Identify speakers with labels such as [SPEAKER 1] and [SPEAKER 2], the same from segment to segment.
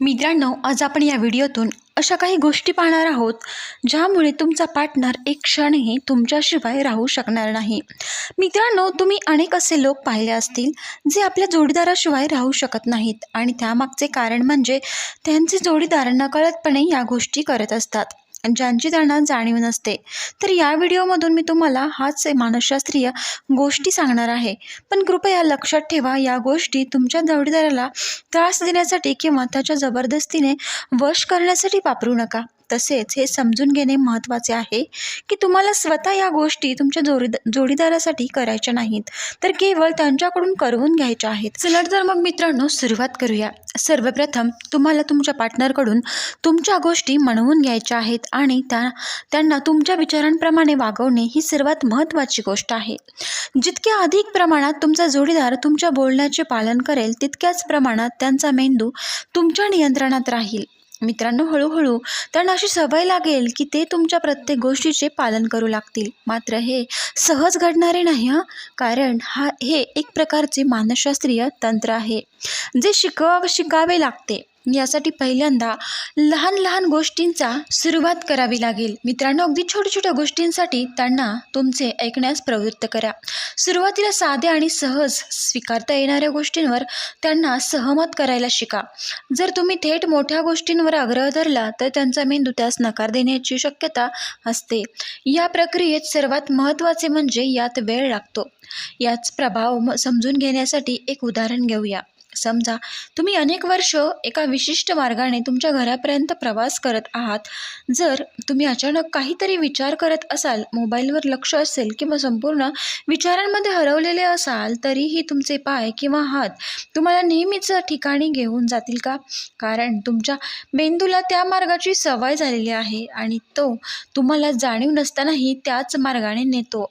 [SPEAKER 1] मित्रांनो आज आपण या व्हिडिओतून अशा काही गोष्टी पाहणार आहोत ज्यामुळे तुमचा पार्टनर एक क्षणही तुमच्याशिवाय राहू शकणार नाही. मित्रांनो तुम्ही अनेक असे लोक पाहिले असतील जे आपल्या जोडीदाराशिवाय राहू शकत नाहीत आणि त्यामागचे कारण म्हणजे त्यांचे जोडीदार नकळतपणे या गोष्टी करत असतात. ज्यांची त्यांना जाणीव नसते. तर या व्हिडिओमधून मी तुम्हाला हाच मानसशास्त्रीय गोष्टी सांगणार आहे. पण कृपया लक्षात ठेवा या गोष्टी तुमच्या जोडीदाराला त्रास देण्यासाठी किंवा त्याच्या जबरदस्तीने वश करण्यासाठी वापरू नका. तसेच हे समजून घेणे महत्त्वाचे आहे की तुम्हाला स्वतः या गोष्टी तुमच्या जोडीदा जोडीदारासाठी करायच्या नाहीत. तर केवळ त्यांच्याकडून करवून घ्यायच्या आहेत. चला तर मग मित्रांनो सुरुवात करूया. सर्वप्रथम तुम्हाला तुमच्या पार्टनरकडून तुमच्या गोष्टी म्हणवून घ्यायच्या आहेत आणि त्या त्यांना तुमच्या विचारांप्रमाणे वागवणे ही सर्वात महत्त्वाची गोष्ट आहे. जितक्या अधिक प्रमाणात तुमचा जोडीदार तुमच्या बोलण्याचे पालन करेल तितक्याच प्रमाणात त्यांचा मेंदू तुमच्या नियंत्रणात राहील. मित्रांनो हळूहळू त्यांना अशी सवय लागेल की ते तुमच्या प्रत्येक गोष्टीचे पालन करू लागतील. मात्र हे सहज घडणारे नाही हां. कारण हा हे एक प्रकारचे मानसशास्त्रीय तंत्र आहे जे शिकव शिकावे लागते. यासाठी पहिल्यांदा लहान लहान गोष्टींचा सुरुवात करावी लागेल. मित्रांनो अगदी छोट्या छोट्या गोष्टींसाठी त्यांना तुमचे ऐकण्यास प्रवृत्त करा. सुरुवातीला साध्या आणि सहज स्वीकारता येणाऱ्या गोष्टींवर त्यांना सहमत करायला शिका. जर तुम्ही थेट मोठ्या गोष्टींवर आग्रह धरला तर त्यांचा मेंदू त्यास नकार देण्याची शक्यता असते. या प्रक्रियेत सर्वात महत्त्वाचे म्हणजे यात वेळ लागतो. याच प्रभाव म- समजून घेण्यासाठी एक उदाहरण घेऊया. समजा तुम्ही अनेक वर्ष एका विशिष्ट मार्गाने तुमच्या घरापर्यंत प्रवास करत आहात. जर तुम्ही अचानक काहीतरी विचार करत असाल मोबाईलवर लक्ष असेल किंवा संपूर्ण विचारांमध्ये हरवलेले असाल तरीही तुमचे पाय किंवा हात तुम्हाला नेहमीच ठिकाणी घेऊन जातील का? कारण तुमच्या मेंदूला त्या मार्गाची सवय झालेली आहे आणि तो तुम्हाला जाणीव नसतानाही त्याच मार्गाने नेतो.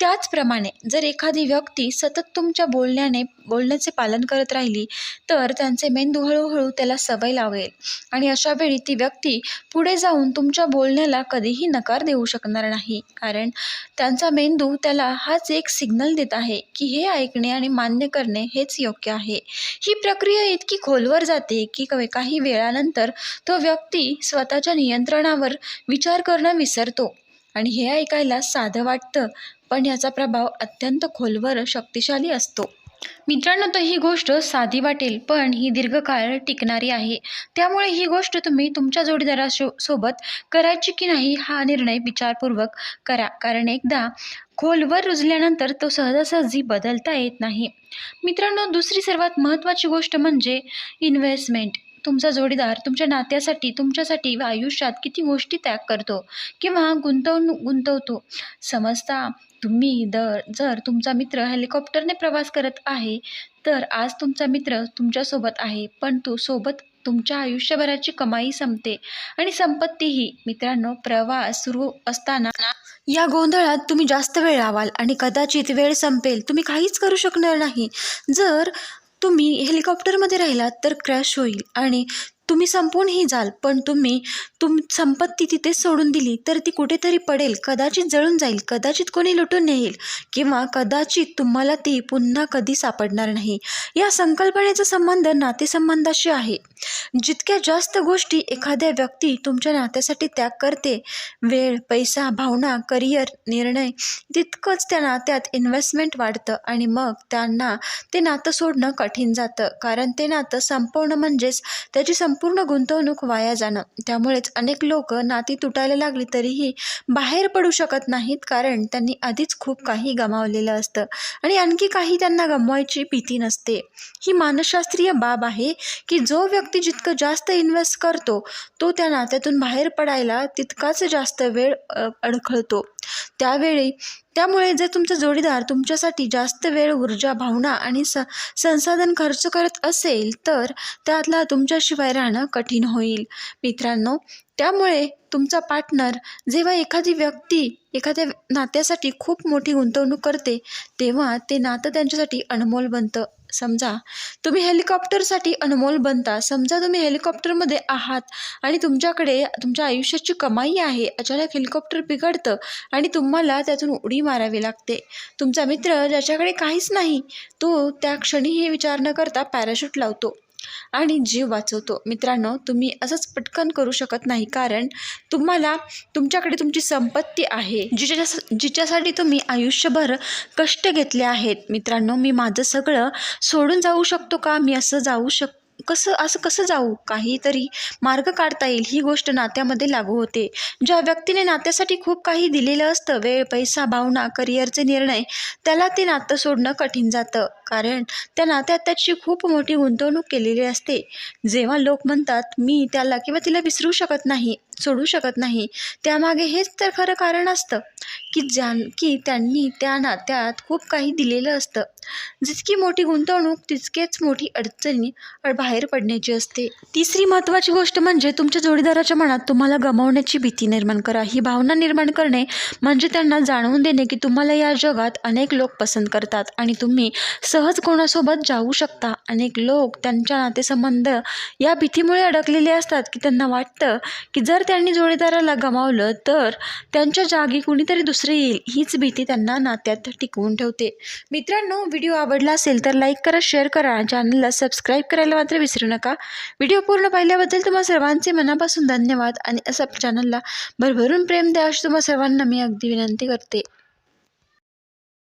[SPEAKER 1] त्याचप्रमाणे जर एखादी व्यक्ती सतत तुमच्या बोलण्याने बोलण्याचे पालन करत राहिली तर त्यांचे मेंदू हळूहळू त्याला सवय लावेल. आणि अशा वेळी ती व्यक्ती पुढे जाऊन तुमच्या बोलण्याला कधीही नकार देऊ शकणार नाही. कारण त्यांचा मेंदू त्याला हाच एक सिग्नल देत आहे की हे ऐकणे आणि मान्य करणे हेच योग्य आहे. ही प्रक्रिया इतकी खोलवर जाते की काही वेळानंतर तो व्यक्ती स्वतःच्या नियंत्रणावर विचार करणं विसरतो. आणि हे ऐकायला साधं वाटतं पण याचा प्रभाव अत्यंत खोलवर शक्तिशाली असतो. मित्रांनो तर ही गोष्ट साधी वाटेल पण ही दीर्घकाळ टिकणारी आहे. त्यामुळे ही गोष्ट तुम्ही तुमच्या जोडीदारासो सोबत करायची की नाही हा निर्णय विचारपूर्वक करा. कारण एकदा खोलवर रुजल्यानंतर तो सहजासहजी बदलता येत नाही. मित्रांनो दुसरी सर्वात महत्त्वाची गोष्ट म्हणजे इन्व्हेस्टमेंट तुमचा जोडीदार तुमच्या नात्यासाठी तुमच्यासाठी व आयुष्यात किती गोष्टी त्याग करतो किंवा गुंतवणूक गुंतवतो. समजता? तुम्ही दर जर तुमचा मित्र हेलिकॉप्टरने प्रवास करत आहे तर आज तुमचा मित्र तुमच्यासोबत आहे पण तो सोबत तुमच्या आयुष्यभराची कमाई संपते आणि संपत्तीही. मित्रांनो प्रवास सुरू असताना या गोंधळात तुम्ही जास्त वेळ लावाल आणि कदाचित वेळ संपेल. तुम्ही काहीच करू शकणार नाही. जर तुम्ही हेलिकॉप्टरमध्ये राहिलात तर क्रॅश होईल आणि तुम्ही संपूनही जाल पण तुम्ही तुम संपत्ती तिथे सोडून दिली तर ती कुठेतरी पडेल कदाचित जळून जाईल कदाचित कोणी लुटून नेईल किंवा कदाचित तुम्हाला ती पुन्हा कधी सापडणार नाही. या संकल्पनेचा संबंध नातेसंबंधाशी आहे. जितक्या जास्त गोष्टी एखाद्या व्यक्ती तुमच्या नात्यासाठी त्याग करते वेळ पैसा भावना करिअर निर्णय तितकंच त्या नात्यात इन्व्हेस्टमेंट वाढतं आणि मग त्यांना ते नातं सोडणं कठीण जातं. कारण ते नातं संपवणं म्हणजेच त्याची संपूर्ण गुंतवणूक वाया जाणं. त्यामुळेच अनेक लोक नाती तुटायला लागली तरीही बाहेर पडू शकत नाहीत कारण त्यांनी आधीच खूप काही गमावलेलं असतं. आणि आणखी काही त्यांना गमवायची भीती नसते. ही मानसशास्त्रीय बाब आहे की जो व्यक्ती जितकं जास्त इन्व्हेस्ट करतो तो त्या नात्यातून बाहेर पडायला तितकाच जास्त वेळ अडखळतो. त्यावेळी त्यामुळे जर तुमचा जोडीदार तुमच्यासाठी जास्त वेळ ऊर्जा भावना आणि स संसाधन खर्च करत असेल तर त्यातला तुमच्याशिवाय राहणं कठीण होईल. मित्रांनो त्यामुळे तुमचा पार्टनर जेव्हा एखादी व्यक्ती एखाद्या नात्यासाठी खूप मोठी गुंतवणूक करते तेव्हा ते नातं त्यांच्यासाठी अनमोल बनतं. समजा तुम्ही हेलिकॉप्टरसाठी अनमोल बनता समजा तुम्ही हेलिकॉप्टरमध्ये आहात आणि तुमच्याकडे तुमच्या आयुष्याची कमाई आहे अचानक हेलिकॉप्टर बिघडतं आणि तुम्हाला त्यातून उडी मारावी लागते. तुमचा मित्र ज्याच्याकडे काहीच नाही तो त्या क्षणी हे विचार न करता पॅराशूट लावतो. आणि जीव वाचवतो. मित्रांनो तुम्ही असंच पटकन करू शकत नाही कारण तुम्हाला तुमच्याकडे तुमची संपत्ती आहे जिच्या जिच्यासाठी तुम्ही आयुष्यभर कष्ट घेतले आहेत. मित्रांनो मी माझं सगळं सोडून जाऊ शकतो का? मी असं जाऊ शक कसं असं कसं जाऊ? काहीतरी मार्ग काढता येईल ही गोष्ट नात्यामध्ये लागू होते. ज्या व्यक्तीने नात्यासाठी खूप काही दिलेलं असतं वेळ पैसा भावना करिअरचे निर्णय त्याला ते नातं सोडणं कठीण जातं. कारण त्या नात्यात त्याची खूप मोठी गुंतवणूक केलेली असते. जेव्हा लोक म्हणतात मी त्याला किंवा तिला विसरू शकत नाही सोडू शकत नाही. त्यामागे हेच तर खरं कारण असतं की ज्यां की त्यांनी त्या नात्यात खूप काही दिलेलं असतं. जितकी मोठी गुंतवणूक तितकेच मोठी अडचणी बाहेर पडण्याची असते. तिसरी महत्त्वाची गोष्ट म्हणजे तुमच्या जोडीदाराच्या मनात तुम्हाला गमावण्याची भीती निर्माण करा. ही भावना निर्माण करणे म्हणजे त्यांना जाणवून देणे की तुम्हाला या जगात अनेक लोक पसंत करतात आणि तुम्ही सहज कोणासोबत जाऊ शकता. अनेक लोक त्यांच्या नातेसंबंध या भीतीमुळे अडकलेले असतात की त्यांना वाटतं की जर त्यांनी जोडीदाराला गमावलं तर त्यांच्या जागी कुणीतरी दुसरे येईल हीच भीती त्यांना नात्यात टिकवून ठेवते. मित्रांनो व्हिडिओ आवडला असेल तर लाईक करा शेअर करा चॅनलला सबस्क्राईब करायला मात्र विसरू नका. व्हिडिओ पूर्ण पाहिल्याबद्दल तुम्हा सर्वांचे मनापासून धन्यवाद आणि असं चॅनलला भरभरून प्रेम द्या अशी तुम्हा सर्वांना मी अगदी विनंती करते.